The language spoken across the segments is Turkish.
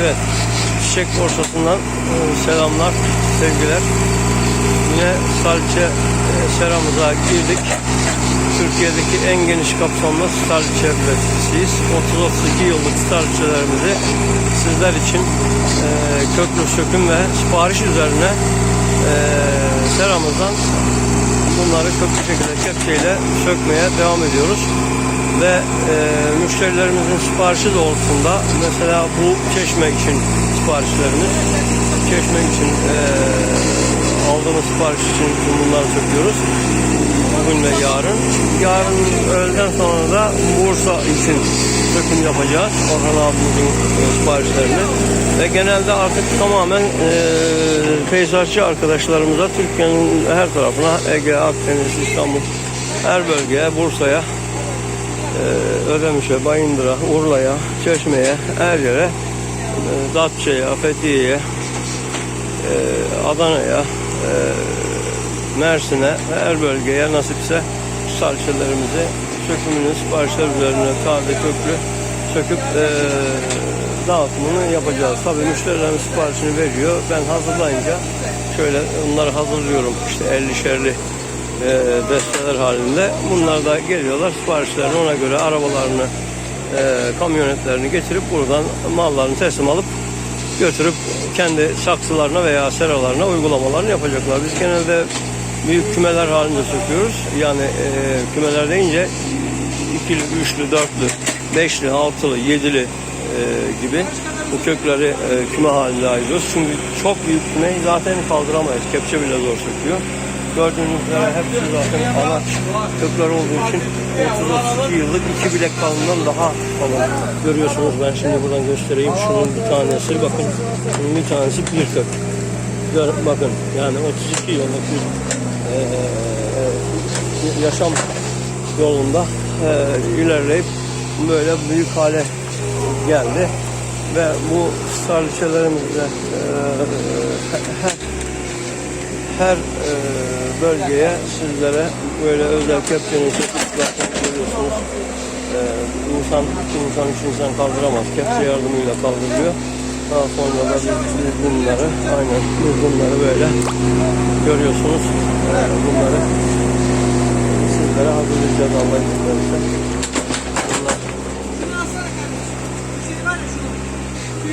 Evet, Çiçek Borsası'ndan e, selamlar, sevgiler. Yine salçe e, seramıza girdik. Türkiye'deki en geniş kapsamlı salçe üreticisiyiz. 30-32 yıllık salçelerimizi sizler için e, köklü söküm ve sipariş üzerine e, seramızdan bunları köklü şekilde kepçeyle sökmeye devam ediyoruz ve e, müşterilerimizin siparişi doğrultusunda mesela bu çeşme için siparişlerimiz çeşme için e, aldığımız sipariş için bunları söküyoruz. Bugün ve yarın. Yarın öğleden sonra da Bursa için söküm yapacağız. Orhan abimizin e, siparişlerini. Ve genelde artık tamamen e, peyzajcı arkadaşlarımıza Türkiye'nin her tarafına Ege, Akdeniz, İstanbul her bölgeye Bursa'ya ee, Ödemiş'e, Bayındır'a, Urla'ya, Çeşme'ye, her yere, e, Datça'ya, Fethiye'ye, e, Adana'ya, e, Mersin'e, her bölgeye nasipse salçalarımızı sökümünü siparişler üzerine taze köklü söküp e, dağıtımını yapacağız. Tabii müşterilerimiz siparişini veriyor. Ben hazırlayınca şöyle onları hazırlıyorum. İşte 50'şerli e, desteler halinde. Bunlar da geliyorlar siparişlerini ona göre arabalarını e, kamyonetlerini getirip buradan mallarını teslim alıp götürüp kendi saksılarına veya seralarına uygulamalarını yapacaklar. Biz genelde büyük kümeler halinde söküyoruz. Yani e, kümeler deyince ikili, üçlü, dörtlü, beşli, altılı, yedili e, gibi bu kökleri e, küme halinde ayırıyoruz. Çünkü çok büyük kümeyi zaten kaldıramayız. Kepçe bile zor söküyor. Gördüğünüz üzere hepsi zaten anaç kökler olduğu için 30-32 yıllık iki bilek kalınlığından daha kalın. Görüyorsunuz ben şimdi buradan göstereyim. Şunun bir tanesi bakın. Şunun bir tanesi bir kök. Gör, bakın yani 32 yıllık bir e, e, yaşam yolunda e, ilerleyip böyle büyük hale geldi ve bu sarıçelerimizde e, her, her e, bölgeye sizlere böyle özel kepçenin çekip zaten görüyorsunuz. E, insan iki insan üç insan kaldıramaz. Kepçe yardımıyla kaldırılıyor. Daha sonra da biz, bunları aynen bunları böyle görüyorsunuz. E, bunları sizlere hazırlayacağız Allah izin verirse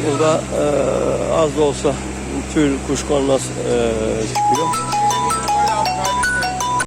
Burada e, az da olsa tül kuşkonmaz e, çıkıyor.